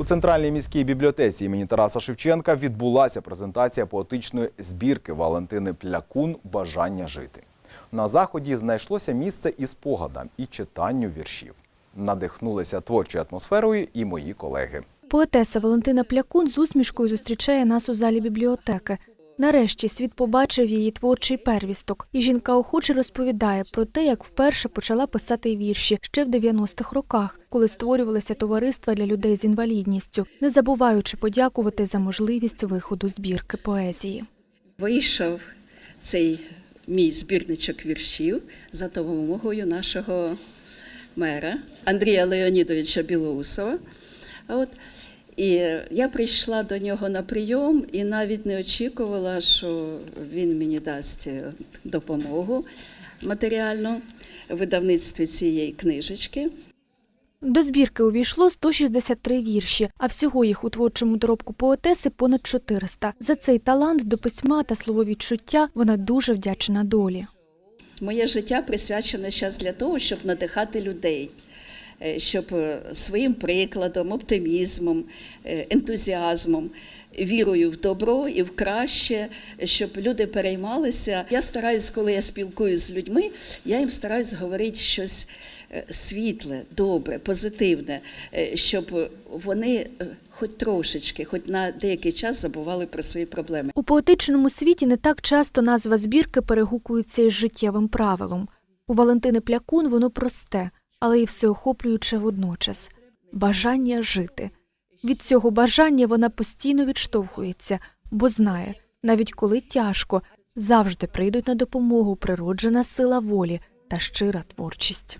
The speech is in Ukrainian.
У центральній міській бібліотеці імені Тараса Шевченка відбулася презентація поетичної збірки Валентини Плякун Бажання жити. На заході знайшлося місце і спогадам, і читанню віршів. Надихнулися творчою атмосферою і мої колеги. Поетеса Валентина Плякун з усмішкою зустрічає нас у залі бібліотеки. Нарешті світ побачив її творчий первісток, і жінка охоче розповідає про те, як вперше почала писати вірші ще в 90-х роках, коли створювалися товариства для людей з інвалідністю, не забуваючи подякувати за можливість виходу збірки поезії. Вийшов цей мій збірничок віршів за допомогою нашого мера Андрія Леонідовича Білоусова. От, і я прийшла до нього на прийом і навіть не очікувала, що він мені дасть допомогу матеріальну в видавництві цієї книжечки. До збірки увійшло 163 вірші, а всього їх у творчому доробку поетеси понад 400. За цей талант до письма та слововідчуття вона дуже вдячна долі. Моє життя присвячене зараз для того, щоб надихати людей, е, щоб е, своїм прикладом, оптимізмом, е, ентузіазмом, вірою в добро і в краще, щоб люди переймалися. Я стараюсь, коли я спілкуюся з людьми, я їм стараюсь говорити щось е, світле, добре, позитивне, е, щоб вони е, хоч трошечки, хоч на деякий час забували про свої проблеми. У поетичному світі не так часто назва збірки перегукується із життєвим правилом. У Валентини Плякун воно просте, але й всеохоплююче водночас бажання жити. Від цього бажання вона постійно відштовхується, бо знає, навіть коли тяжко, завжди прийдуть на допомогу природжена сила волі та щира творчість.